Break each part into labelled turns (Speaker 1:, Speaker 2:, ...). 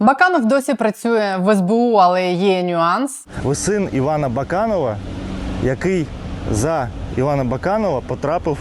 Speaker 1: Баканов досі працює в СБУ, але є нюанс.
Speaker 2: Ви син Івана Баканова, який за Івана Баканова потрапив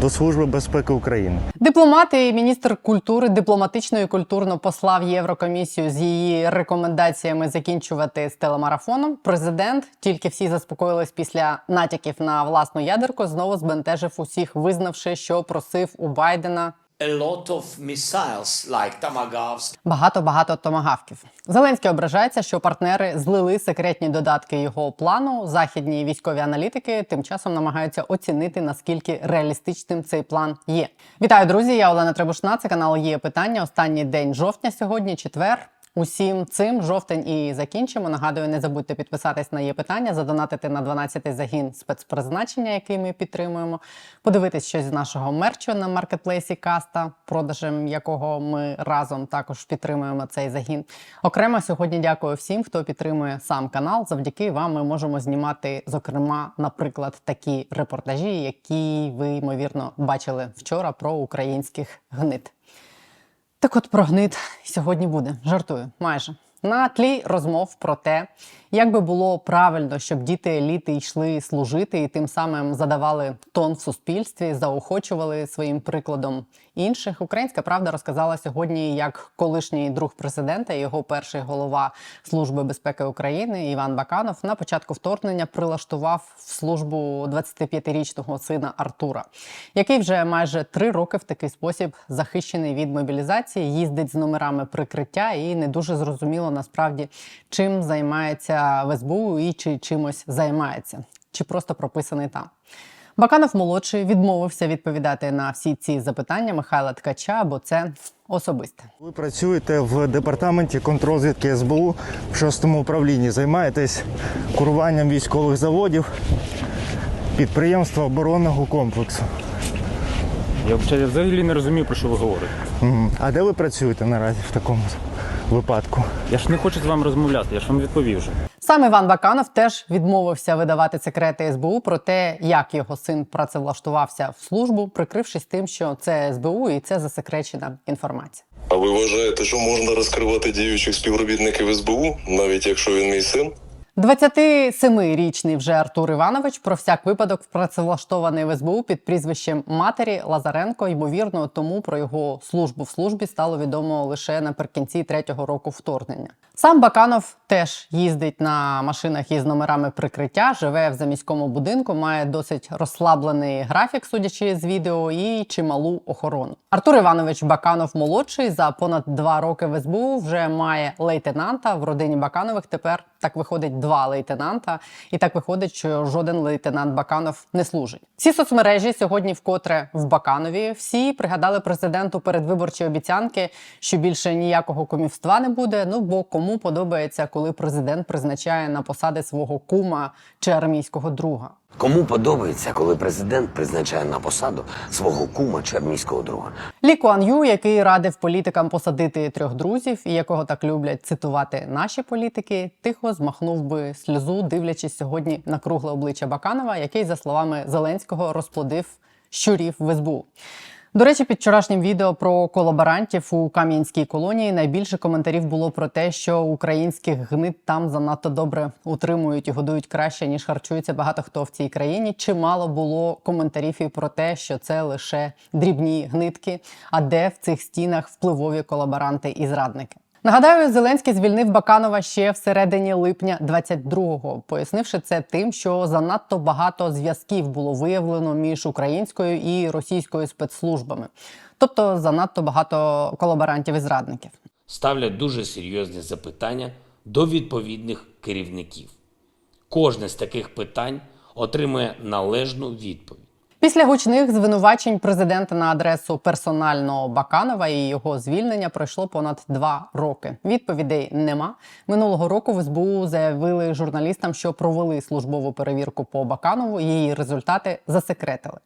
Speaker 2: до Служби безпеки України.
Speaker 1: Дипломат і міністр культури дипломатично і культурно послав Єврокомісію з її рекомендаціями закінчувати з телемарафоном. Президент, тільки всі заспокоїлись після натяків на власну ядерку, знову збентежив усіх, визнавши, що просив у Байдена
Speaker 3: a lot of missiles like Tomahawks
Speaker 1: багато-багато томагавків. Зеленський ображається, що партнери злили секретні додатки його плану. Західні військові аналітики тим часом намагаються оцінити наскільки реалістичним цей план є. Вітаю, друзі! Я Олена Требушна. Це канал є питання. Останній день жовтня сьогодні, четвер. Усім цим жовтень і закінчимо. Нагадую, не забудьте підписатись на є питання, задонатити на 12-й загін спецпризначення, який ми підтримуємо. Подивитись щось з нашого мерчу на маркетплейсі Каста, продажем якого ми разом також підтримуємо цей загін. Окремо сьогодні дякую всім, хто підтримує сам канал. Завдяки вам ми можемо знімати, зокрема, наприклад, такі репортажі, які ви ймовірно бачили вчора про українських гнид. Так от про гнид сьогодні буде. Жартую, майже. На тлі розмов про те, як би було правильно, щоб діти еліти йшли служити і тим самим задавали тон в суспільстві, заохочували своїм прикладом інших. Українська правда розказала сьогодні, як колишній друг президента, його перший голова Служби безпеки України Іван Баканов на початку вторгнення прилаштував в службу 25-річного сина Артура, який вже майже три роки в такий спосіб захищений від мобілізації, їздить з номерами прикриття і не дуже зрозуміло насправді чим займається в СБУ і чи чимось займається, чи просто прописаний там. Баканов молодший відмовився відповідати на всі ці запитання Михайла Ткача, бо це особисте.
Speaker 2: Ви працюєте в департаменті контррозвідки СБУ в шостому управлінні. Займаєтесь куруванням військових заводів, підприємства оборонного комплексу.
Speaker 4: Я взагалі- взагалі не розумію, про що ви говорите.
Speaker 2: А де ви працюєте наразі в такому випадку?
Speaker 4: Я ж не хочу з вами розмовляти, я ж вам відповів вже.
Speaker 1: Сам Іван Баканов теж відмовився видавати секрети СБУ про те, як його син працевлаштувався в службу, прикрившись тим, що це СБУ і це засекречена інформація.
Speaker 5: А ви вважаєте, що можна розкривати діючих співробітників СБУ, навіть якщо він мій син?
Speaker 1: 27-річний вже Артур Іванович про всяк випадок працевлаштований в СБУ під прізвищем матері Лазаренко. Ймовірно, тому про його службу в службі стало відомо лише наприкінці третього року вторгнення. Сам Баканов теж їздить на машинах із номерами прикриття, живе в заміському будинку, має досить розслаблений графік, судячи з відео, і чималу охорону. Артур Іванович Баканов молодший за понад два роки в СБУ вже має лейтенанта в родині Баканових. Тепер так виходить два лейтенанта, і так виходить, що жоден лейтенант Баканов не служить. Всі соцмережі сьогодні вкотре в Баканові. Всі пригадали президенту передвиборчі обіцянки, що більше ніякого кумівства не буде. Ну бо кому подобається, коли президент призначає на посади свого кума чи армійського друга.
Speaker 6: Кому подобається, коли президент призначає на посаду свого кума чи армійського друга?
Speaker 1: Лі Куан Ю, який радив політикам посадити трьох друзів, і якого так люблять цитувати наші політики, тихо змахнув би сльозу, дивлячись сьогодні на кругле обличчя Баканова, який, за словами Зеленського, розплодив щурів в СБУ. До речі, під вчорашнім відео про колаборантів у Кам'янській колонії найбільше коментарів було про те, що українських гнид там занадто добре утримують і годують краще ніж харчується багато хто в цій країні. Чимало було коментарів і про те, що це лише дрібні гнитки, а де в цих стінах впливові колаборанти і зрадники. Нагадаю, Зеленський звільнив Баканова ще в середині липня 22-го, пояснивши це тим, що занадто багато зв'язків було виявлено між українською і російською спецслужбами, тобто занадто багато колаборантів і зрадників.
Speaker 7: ставлять дуже серйозні запитання до відповідних керівників. Кожне з таких питань отримує належну відповідь.
Speaker 1: Після гучних звинувачень президента на адресу персонального Баканова і його звільнення пройшло понад два роки. Відповідей нема. Минулого року в СБУ заявили журналістам, що провели службову перевірку по Баканову. Її результати засекретили.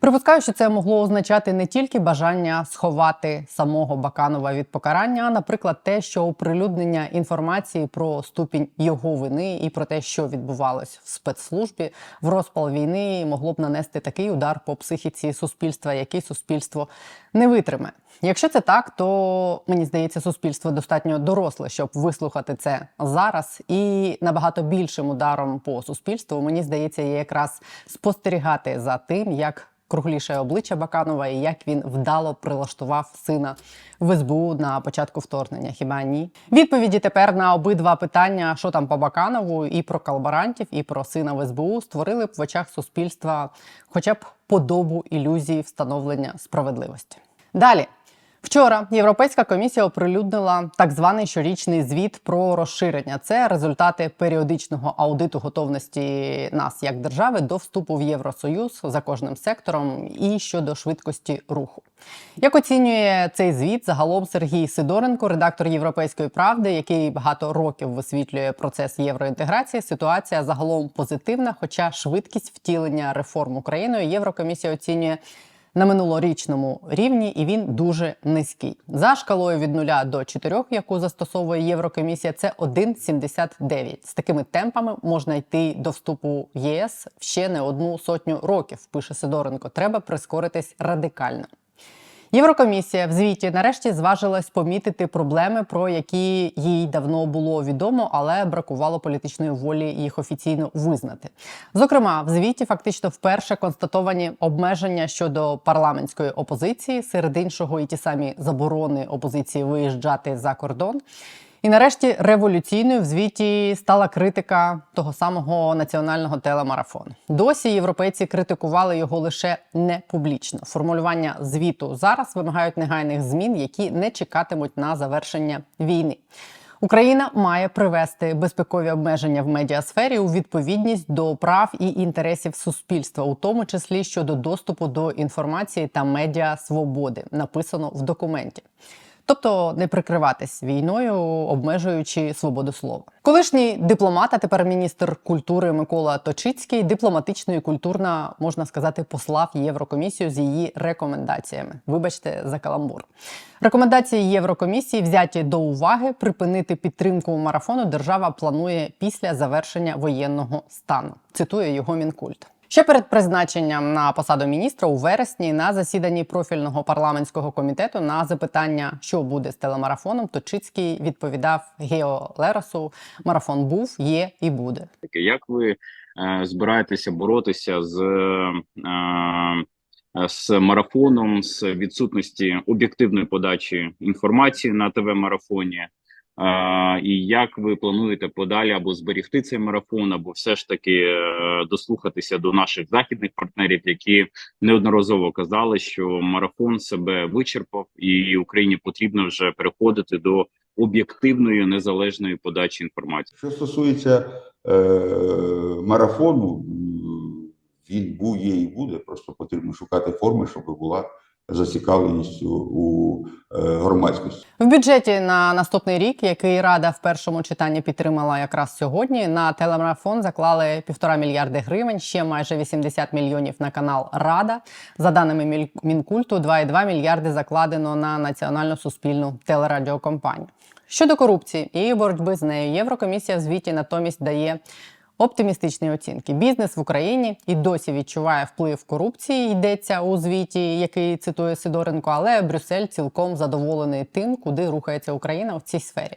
Speaker 1: Припускаю, що це могло означати не тільки бажання сховати самого Баканова від покарання, а, наприклад, те, що оприлюднення інформації про ступінь його вини і про те, що відбувалось в спецслужбі в розпал війни, могло б нанести такий удар по психіці суспільства, який суспільство не витримає. Якщо це так, то мені здається, суспільство достатньо доросле, щоб вислухати це зараз. І набагато більшим ударом по суспільству, мені здається, є якраз спостерігати за тим, як кругліше обличчя Баканова і як він вдало прилаштував сина в СБУ на початку вторгнення. Хіба ні? Відповіді тепер на обидва питання, що там по Баканову, і про колаборантів, і про сина в СБУ, створили б в очах суспільства хоча б подобу ілюзії встановлення справедливості. Далі. Вчора Європейська комісія оприлюднила так званий щорічний звіт про розширення. Це результати періодичного аудиту готовності нас як держави до вступу в Євросоюз за кожним сектором і щодо швидкості руху. Як оцінює цей звіт загалом Сергій Сидоренко, редактор Європейської правди, який багато років висвітлює процес євроінтеграції, ситуація загалом позитивна, хоча швидкість втілення реформ Україною Єврокомісія оцінює на минулорічному рівні, і він дуже низький. За шкалою від 0 до 4, яку застосовує Єврокомісія, це 1,79. З такими темпами можна йти до вступу ЄС ще не одну сотню років. Пише Сидоренко. Треба прискоритись радикально. Єврокомісія в звіті нарешті зважилась помітити проблеми, про які їй давно було відомо, але бракувало політичної волі їх офіційно визнати. Зокрема, в звіті фактично вперше констатовані обмеження щодо парламентської опозиції, серед іншого і ті самі заборони опозиції виїжджати за кордон. І нарешті революційною в звіті стала критика того самого національного телемарафону. Досі європейці критикували його лише не публічно. Формулювання звіту зараз вимагають негайних змін, які не чекатимуть на завершення війни. Україна має привести безпекові обмеження в медіасфері у відповідність до прав і інтересів суспільства, у тому числі щодо доступу до інформації та медіа свободи, написано в документі. Тобто не прикриватись війною, обмежуючи свободу слова. Колишній дипломат, а тепер міністр культури Микола Точицький дипломатично і культурно, можна сказати, послав Єврокомісію з її рекомендаціями. Вибачте за каламбур. Рекомендації Єврокомісії взяті до уваги. Припинити підтримку марафону держава планує після завершення воєнного стану. Цитує його мінкульт. Ще перед призначенням на посаду міністра у вересні на засіданні профільного парламентського комітету на запитання, що буде з телемарафоном, Точицький відповідав Гео Леросу: марафон був, є і буде.
Speaker 4: Як ви е, збираєтеся боротися з, е, з марафоном, з відсутності об'єктивної подачі інформації на ТВ-марафоні? Е, і як ви плануєте подалі або зберігти цей марафон, або все ж таки е, дослухатися до наших західних партнерів, які неодноразово казали, що марафон себе вичерпав, і Україні потрібно вже переходити до об'єктивної незалежної подачі інформації?
Speaker 8: Що стосується е, марафону, він був, є і буде. Просто потрібно шукати форми, щоб була зацікавленість у, е, громадськості.
Speaker 1: В бюджеті на наступний рік, який рада в першому читанні підтримала якраз сьогодні, на телемарафон заклали півтора мільярди гривень, ще майже 80 мільйонів на канал Рада. За даними Мінкульту, 2,2 мільярди закладено на національну суспільну телерадіокомпанію. Щодо корупції і боротьби з нею, Єврокомісія в звіті натомість дає оптимістичні оцінки. Бізнес в Україні і досі відчуває вплив корупції. Йдеться у звіті, який цитує Сидоренко, але Брюссель цілком задоволений тим, куди рухається Україна в цій сфері.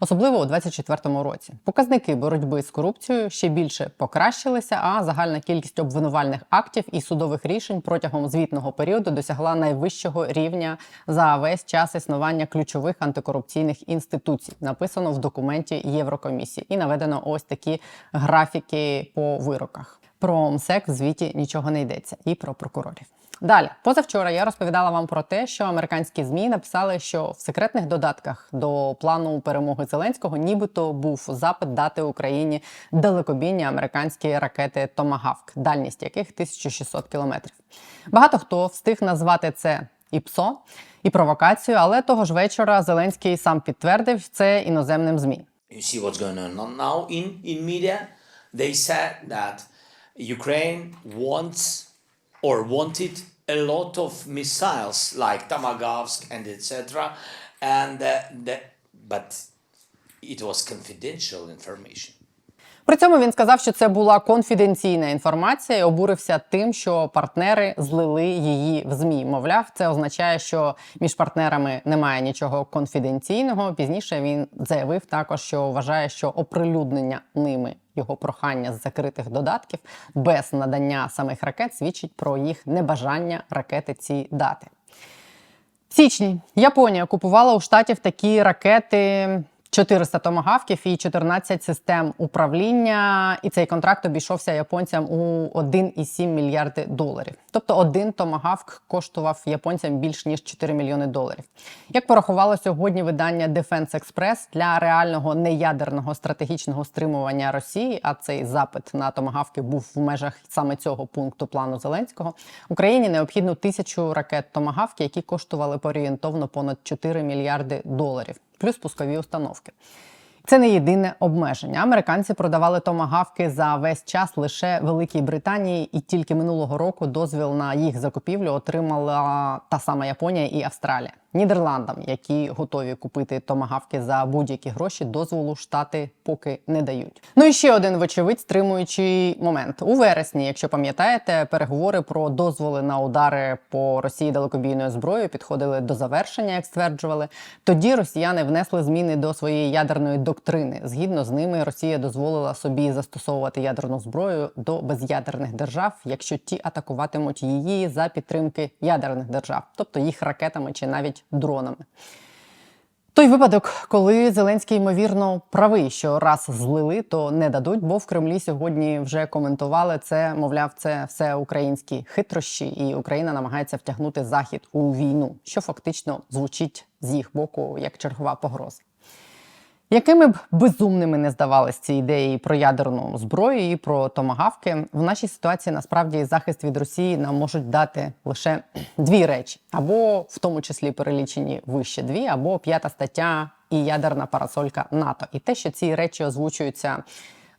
Speaker 1: Особливо у 2024 році. Показники боротьби з корупцією ще більше покращилися, а загальна кількість обвинувальних актів і судових рішень протягом звітного періоду досягла найвищого рівня за весь час існування ключових антикорупційних інституцій. Написано в документі Єврокомісії, і наведено ось такі графіки по вироках. Про МСЕК в звіті нічого не йдеться, і про прокурорів. Далі, позавчора я розповідала вам про те, що американські змі написали, що в секретних додатках до плану перемоги Зеленського нібито був запит дати Україні далекобійні американські ракети Томагавк, дальність яких 1600 кілометрів. Багато хто встиг назвати це і ПСО, і провокацію, але того ж вечора Зеленський сам підтвердив це іноземним змі.
Speaker 3: You see what's going on now in, in media? They said that Ukraine wants or wanted a lot of missiles like Tomahawk and etc. And uh, the, but it was confidential information.
Speaker 1: При цьому він сказав, що це була конфіденційна інформація і обурився тим, що партнери злили її в змі. Мовляв, це означає, що між партнерами немає нічого конфіденційного. Пізніше він заявив також, що вважає, що оприлюднення ними його прохання з закритих додатків без надання самих ракет свідчить про їх небажання ракети ці дати. В січні Японія купувала у штатів такі ракети 400 томагавків і 14 систем управління. І цей контракт обійшовся японцям у 1,7 мільярди доларів. Тобто один томагавк коштував японцям більш ніж 4 мільйони доларів. Як порахувало сьогодні видання Defense Express, для реального неядерного стратегічного стримування Росії, а цей запит на томагавки був в межах саме цього пункту плану Зеленського, Україні необхідно тисячу ракет томагавки, які коштували орієнтовно понад 4 мільярди доларів, плюс пускові установки. Це не єдине обмеження. Американці продавали томагавки за весь час лише Великій Британії, і тільки минулого року дозвіл на їх закупівлю отримала та сама Японія і Австралія. Нідерландам, які готові купити томагавки за будь-які гроші, дозволу штати поки не дають. Ну і ще один вочевидь стримуючий момент у вересні. Якщо пам'ятаєте, переговори про дозволи на удари по Росії далекобійною зброєю підходили до завершення, як стверджували. Тоді росіяни внесли зміни до своєї ядерної доктрини. Згідно з ними, Росія дозволила собі застосовувати ядерну зброю до безядерних держав, якщо ті атакуватимуть її за підтримки ядерних держав, тобто їх ракетами чи навіть дронами. Той випадок, коли Зеленський ймовірно правий, що раз злили, то не дадуть, бо в Кремлі сьогодні вже коментували це. Мовляв, це все українські хитрощі, і Україна намагається втягнути захід у війну, що фактично звучить з їх боку як чергова погроза. Якими б безумними не здавались ці ідеї про ядерну зброю і про томагавки, в нашій ситуації насправді захист від Росії нам можуть дати лише дві речі, або в тому числі перелічені вище дві, або п'ята стаття і ядерна парасолька НАТО. І те, що ці речі озвучуються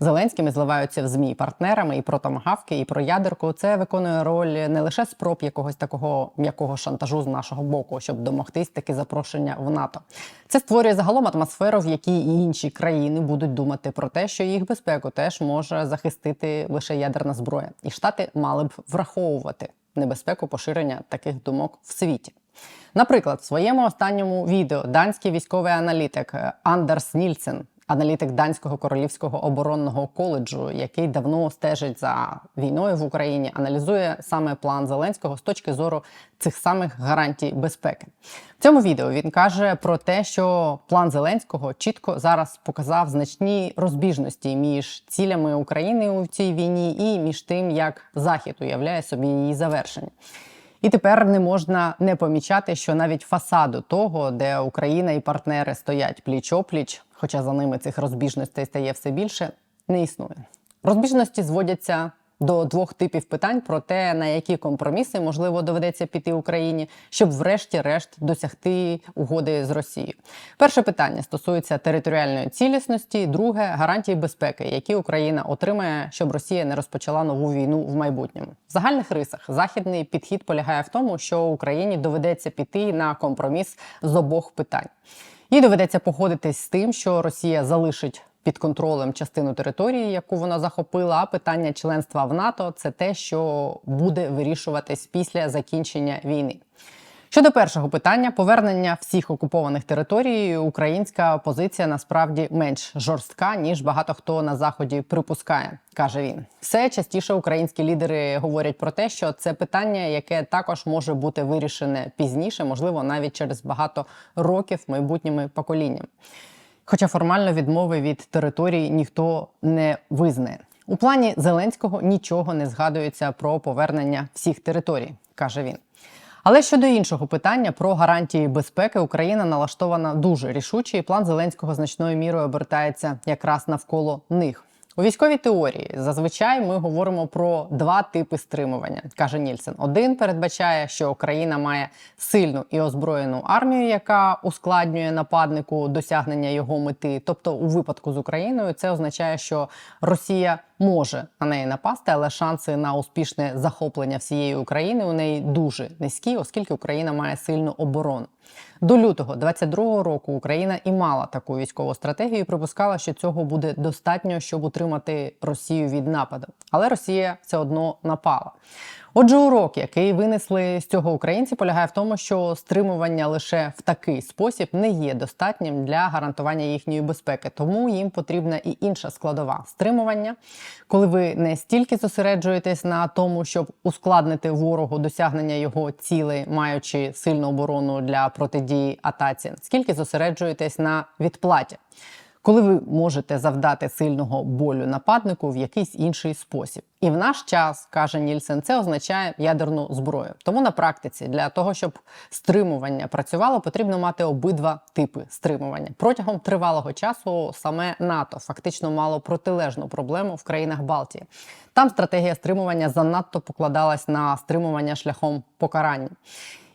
Speaker 1: Зеленським і зливаються в змі партнерами і про томагавки, і про ядерку. Це виконує роль не лише спроб якогось такого м'якого шантажу з нашого боку, щоб домогтись таки запрошення в НАТО. Це створює загалом атмосферу, в якій і інші країни будуть думати про те, що їх безпеку теж може захистити лише ядерна зброя, і штати мали б враховувати небезпеку поширення таких думок в світі. Наприклад, в своєму останньому відео данський військовий аналітик Андерс Нільсен аналітик данського королівського оборонного коледжу, який давно стежить за війною в Україні, аналізує саме план Зеленського з точки зору цих самих гарантій безпеки. В цьому відео він каже про те, що план Зеленського чітко зараз показав значні розбіжності між цілями України у цій війні і між тим, як Захід уявляє собі її завершення. І тепер не можна не помічати, що навіть фасаду того, де Україна і партнери стоять пліч-опліч, хоча за ними цих розбіжностей стає все більше, не існує. Розбіжності зводяться до двох типів питань про те, на які компроміси можливо доведеться піти Україні, щоб, врешті-решт, досягти угоди з Росією. Перше питання стосується територіальної цілісності, друге гарантії безпеки, які Україна отримає, щоб Росія не розпочала нову війну в майбутньому. В загальних рисах західний підхід полягає в тому, що Україні доведеться піти на компроміс з обох питань. Їй доведеться погодитись з тим, що Росія залишить під контролем частину території, яку вона захопила. А питання членства в НАТО це те, що буде вирішуватись після закінчення війни. Щодо першого питання повернення всіх окупованих територій, українська позиція насправді менш жорстка ніж багато хто на заході припускає, каже він. Все частіше українські лідери говорять про те, що це питання, яке також може бути вирішене пізніше, можливо, навіть через багато років майбутніми поколіннями. Хоча формально відмови від території ніхто не визнає. У плані Зеленського нічого не згадується про повернення всіх територій, каже він. Але щодо іншого питання про гарантії безпеки, Україна налаштована дуже рішуче, і план Зеленського значною мірою обертається якраз навколо них. У військовій теорії зазвичай ми говоримо про два типи стримування, каже Нільсен. Один передбачає, що Україна має сильну і озброєну армію, яка ускладнює нападнику досягнення його мети. Тобто, у випадку з Україною це означає, що Росія може на неї напасти, але шанси на успішне захоплення всієї України у неї дуже низькі, оскільки Україна має сильну оборону. До лютого 22-го року Україна і мала таку військову стратегію, і припускала, що цього буде достатньо, щоб утримати Росію від нападу. Але Росія все одно напала. Отже, урок, який винесли з цього українці, полягає в тому, що стримування лише в такий спосіб не є достатнім для гарантування їхньої безпеки, тому їм потрібна і інша складова стримування, коли ви не стільки зосереджуєтесь на тому, щоб ускладнити ворогу досягнення його цілей, маючи сильну оборону для протидії атаці, скільки зосереджуєтесь на відплаті коли ви можете завдати сильного болю нападнику в якийсь інший спосіб. І в наш час, каже Нільсен, це означає ядерну зброю. Тому на практиці для того, щоб стримування працювало, потрібно мати обидва типи стримування. Протягом тривалого часу саме НАТО фактично мало протилежну проблему в країнах Балтії. Там стратегія стримування занадто покладалась на стримування шляхом покарання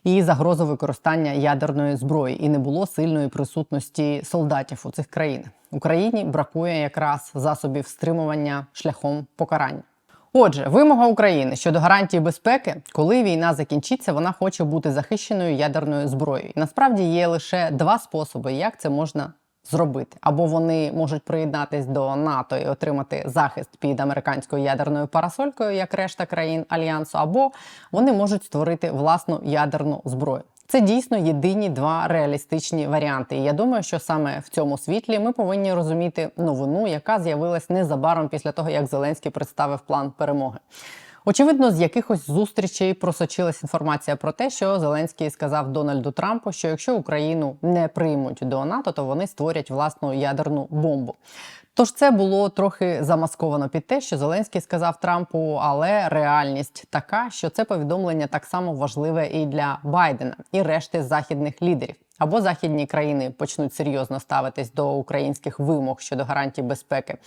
Speaker 1: і загрозу використання ядерної зброї, і не було сильної присутності солдатів у цих країнах. Україні бракує якраз засобів стримування шляхом покарання. Отже, вимога України щодо гарантії безпеки, коли війна закінчиться, вона хоче бути захищеною ядерною зброєю. І насправді є лише два способи, як це можна зробити. Або вони можуть приєднатись до НАТО і отримати захист під американською ядерною парасолькою, як решта країн альянсу, або вони можуть створити власну ядерну зброю. Це дійсно єдині два реалістичні варіанти. І я думаю, що саме в цьому світлі ми повинні розуміти новину, яка з'явилась незабаром після того, як Зеленський представив план перемоги. Очевидно, з якихось зустрічей просочилась інформація про те, що Зеленський сказав Дональду Трампу, що якщо Україну не приймуть до НАТО, то вони створять власну ядерну бомбу. Тож це було трохи замасковано під те, що Зеленський сказав Трампу, але реальність така, що це повідомлення так само важливе і для Байдена, і решти західних лідерів. Або західні країни почнуть серйозно ставитись до українських вимог щодо гарантій безпеки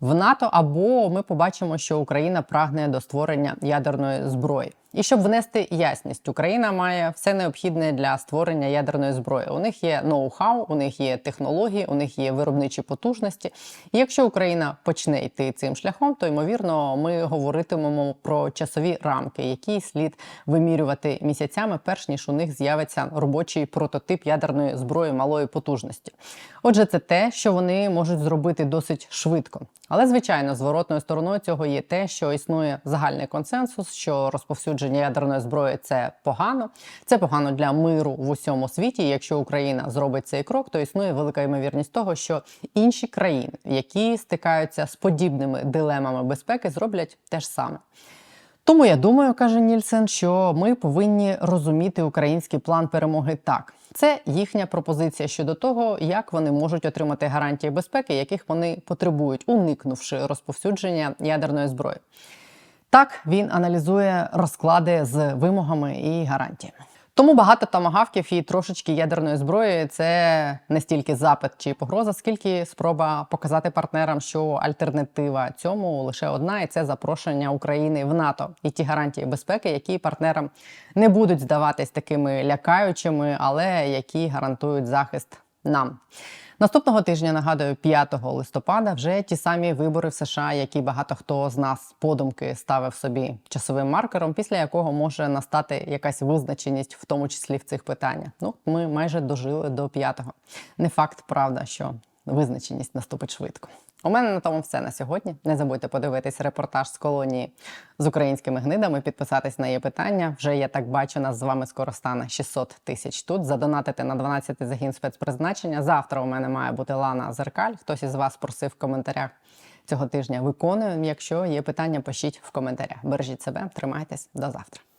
Speaker 1: в НАТО, або ми побачимо, що Україна прагне до створення ядерної зброї. І щоб внести ясність, Україна має все необхідне для створення ядерної зброї. У них є ноу-хау, у них є технології, у них є виробничі потужності. І якщо Україна почне йти цим шляхом, то ймовірно ми говоритимемо про часові рамки, які слід вимірювати місяцями, перш ніж у них з'явиться робочий прототип ядерної зброї малої потужності. Отже, це те, що вони можуть зробити досить швидко. Але звичайно, зворотною стороною цього є те, що існує загальний консенсус, що розповсюдження ядерної зброї це погано. Це погано для миру в усьому світі. Якщо Україна зробить цей крок, то існує велика ймовірність того, що інші країни, які стикаються з подібними дилемами безпеки, зроблять те ж саме. Тому я думаю, каже Нільсен, що ми повинні розуміти український план перемоги так. Це їхня пропозиція щодо того, як вони можуть отримати гарантії безпеки, яких вони потребують, уникнувши розповсюдження ядерної зброї. Так він аналізує розклади з вимогами і гарантіями. Тому багато томагавків і трошечки ядерної зброї це не стільки запит чи погроза, скільки спроба показати партнерам, що альтернатива цьому лише одна, і це запрошення України в НАТО і ті гарантії безпеки, які партнерам не будуть здаватись такими лякаючими, але які гарантують захист нам. Наступного тижня нагадую, 5 листопада вже ті самі вибори в США, які багато хто з нас подумки ставив собі часовим маркером, після якого може настати якась визначеність, в тому числі в цих питаннях. Ну, ми майже дожили до 5-го. Не факт, правда, що визначеність наступить швидко. У мене на тому все на сьогодні. Не забудьте подивитись репортаж з колонії з українськими гнидами, підписатись на її питання. Вже я так бачу, нас з вами скоро стане 600 тисяч тут. Задонатити на 12-й загін спецпризначення. Завтра у мене має бути Лана Зеркаль. Хтось із вас просив в коментарях цього тижня. Виконуємо. Якщо є питання, пишіть в коментарях. Бережіть себе, тримайтесь до завтра.